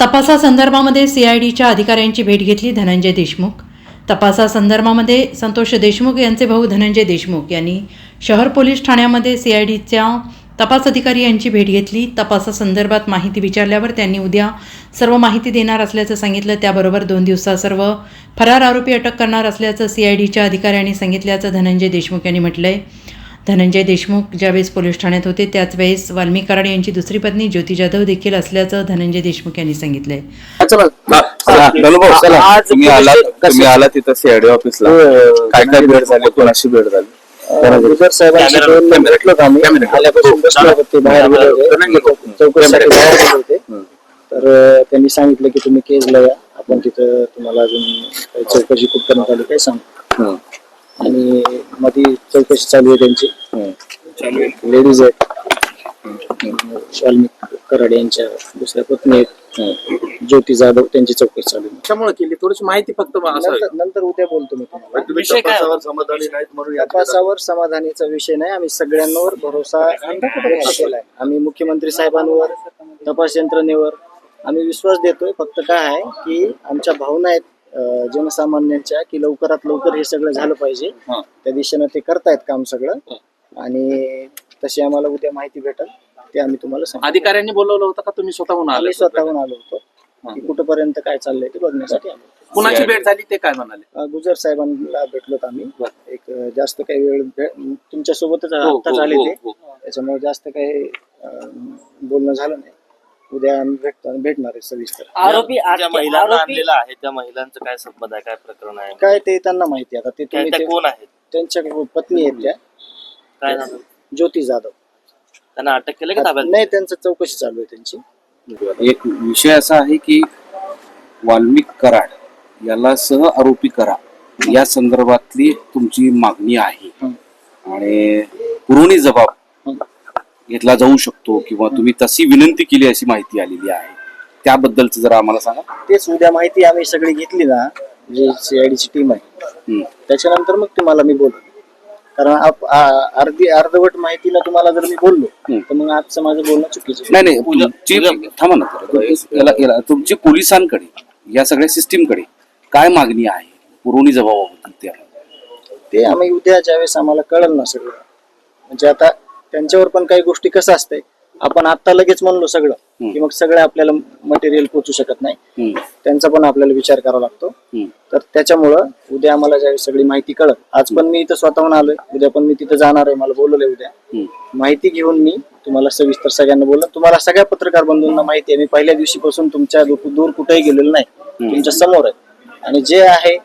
तपासासंदर्भामध्ये सीआयडीच्या अधिकाऱ्यांची भेट घेतली धनंजय देशमुख. तपासासंदर्भामध्ये संतोष देशमुख यांचे भाऊ धनंजय देशमुख यांनी शहर पोलीस ठाण्यामध्ये सीआयडीच्या तपास अधिकारी यांची भेट घेतली. तपासासंदर्भात माहिती विचारल्यावर त्यांनी उद्या सर्व माहिती देणार असल्याचं सांगितलं. त्याबरोबर दोन दिवसात सर्व फरार आरोपी अटक करणार असल्याचं सीआयडीच्या अधिकाऱ्यांनी सांगितल्याचं धनंजय देशमुख यांनी म्हटलं आहे धनंजय देशमुख ज्यावेळेस पोलीस ठाण्यात होते त्याच वेळेस वाल्मी कराड यांची दुसरी पत्नी ज्योती जाधव देखील असल्याचं धनंजय देशमुख यांनी सांगितलंय. तुम्ही कसे- तुम्ही तिथं सीआयडी ऑफिसला. हो, काय काय भेट झाली? कोणाशी भेट झाली? गुजर साहेबांशी कॅमेरा- दोन कॅमेरा- भेटलो का आम्ही? कॅमेरा- आल्यापासून हो, बसलो चला. होते बाहेर गेले होते. कॅमेरा- चौकशीसाठी कॅमेरा- बाहेर गेले होते. हम्म. तर त्यांनी सांगितलं की तुम्ही केजला या. आपण तिथं तुम्हाला अजून चौकशी खूप करण्यात आली काय सांग. आणि मध्ये चौकशी चालू आहे त्यांची. लेडीज आहेत. वाल्मिक कराड यांच्या दुसऱ्या पत्नी आहेत. ज्योती जाधव त्यांची चौकशी चालू आहे. कशामुळे केली? थोडीशी माहिती फक्त. नंतर उद्या बोलतो मी तपासावर समाधानीचा विषय नाही. आम्ही सगळ्यांवर भरोसा केलाय आम्ही मुख्यमंत्री साहेबांवर तपास यंत्रणेवर आम्ही विश्वास देतोय. फक्त काय आहे की आमच्या भावना आहेत. अं, जनसामान्यांच्या की लवकरात लवकर हे सगळं झालं पाहिजे. हा. त्या दिशेनं ते करतायत काम सगळं. आणि तशी आम्हाला उद्या माहिती भेटेल. ते आम्ही तुम्हाला सांगू. अधिकाऱ्यांनी बोलवलं होतं का? तुम्ही स्वतःहून आले आम्ही स्वतःहून आलो होतो. की कुठपर्यंत काय चाललंय ते बघण्यासाठी आलो. कुणाची भेट झाली ते काय म्हणाले? अं, गुजर साहेबांना भेटलोत आम्ही. एक अं, जास्त काही वेळ भे- तुमच्या सोबतच हो, हो, आले हो, ते हो. त्याच्यामुळे जास्त काही अं, बोलणं झालं नाही. उद्या आम्ही भेटतो भेटणार आहे सविस्तर. आरोपी ज्या आरोपी महिलांना आरोपी- आणलेलं आहे त्या महिलांचं काय संबंध आहे काय प्रकरण आहे? काय ते त्यांना माहिती आहे. आता. ते काय तुम्ही त्या ते- कोण आहेत? त्यांच्या पत्नी आहेत त्या. काय झालं ज्योती जाधव. त्यांना अटक केलं का ताब्यात? नाही त्यांचं चौकशी चालू आहे त्यांची. एक विषय असा आहे की वाल्मिक कराड याला सह आरोपी करा. या संदर्भातली तुमची मागणी आहे. हं. आणि पुरवणी जबाब हं. घेतला जाऊ शकतो किंवा तुम्ही तशी विनंती केली अशी माहिती आलेली आहे त्याबद्दलच जरा आम्हाला सांगा तेच उद्या माहिती आम्ही सगळी घेतली ना जी सीआयडीची टीम आहे हं. त्याच्यानंतर मग तुम्हाला मी बोलतो कारण अर्धी अर्धवट माहितीला तुम्हाला जर मी बोललो. तर मग आजचं माझं बोलणं चुकीचं. नाही नाही तुमची थांबा ना जरा. याला याला तुमची पोलिसांकडे या सगळ्या सिस्टीमकडे काय मागणी आहे पुरवणी जबाबाबद्दल त्या ते आम्ही उद्या ज्यावेळेस आम्हाला कळलं ना सगळं म्हणजे आता त्यांच्यावर पण काही गोष्टी कसं असतंय आपण आता लगेच म्हणलो सगळं. की मग सगळं आपल्याला मटेरियल पोचू शकत नाही. त्यांचा पण आपल्याला विचार करावा लागतो. तर त्याच्यामुळं उद्या आम्हाला ज्यावेळेस सगळी माहिती कळत आज पण मी इथं स्वतःहून आलोय उद्या पण मी तिथं जाणार आहे मला बोलवलंय उद्या. माहिती घेऊन मी तुम्हाला सविस्तर सगळ्यांना बोललो तुम्हाला सगळ्या पत्रकार बंधूंना माहिती आहे मी पहिल्या दिवशीपासून तुमच्या दूर कुठेही गेलेलो नाही तुमच्यासमोर आहे आणि जे आहे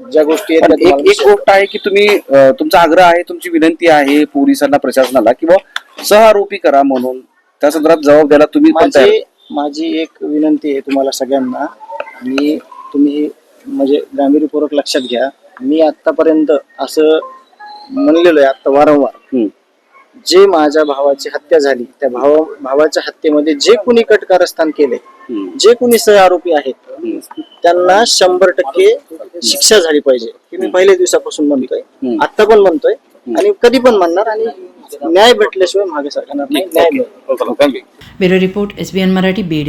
ज्या गोष्टी आहेत पण एक एक गोष्ट आहे की तुम्ही अं, तुमचा आग्रह आहे तुमची विनंती आहे पोलिसांना प्रशासनाला किंवा सह आरोपी करा म्हणून. त्या संदर्भात जबाब द्यायला तुम्ही पण तयार माझी माझी एक विनंती आहे तुम्हाला सगळ्यांना. आणि तुम्ही म्हणजे गांभीर्यपूर्वक लक्षात घ्या. मी आतापर्यंत असं म्हणलेलो आहे आता वारंवार. जे माझ्या भावाची हत्या झाली त्या भावा भावाच्या हत्येमध्ये जे कुणी कटकारस्थान केले हं. जे कुणी सह आरोपी आहेत त्यांना शंभर टक्के शिक्षा झाली पाहिजे. हे मी पहिल्या दिवसापासून म्हणतोय हं. आता पण म्हणतोय आणि कधी पण म्हणणार आणि न्याय भेटल्याशिवाय मागे सरकारणार नाही न्याय मिळेल. Thank you bureau report S B N Marathi Beed.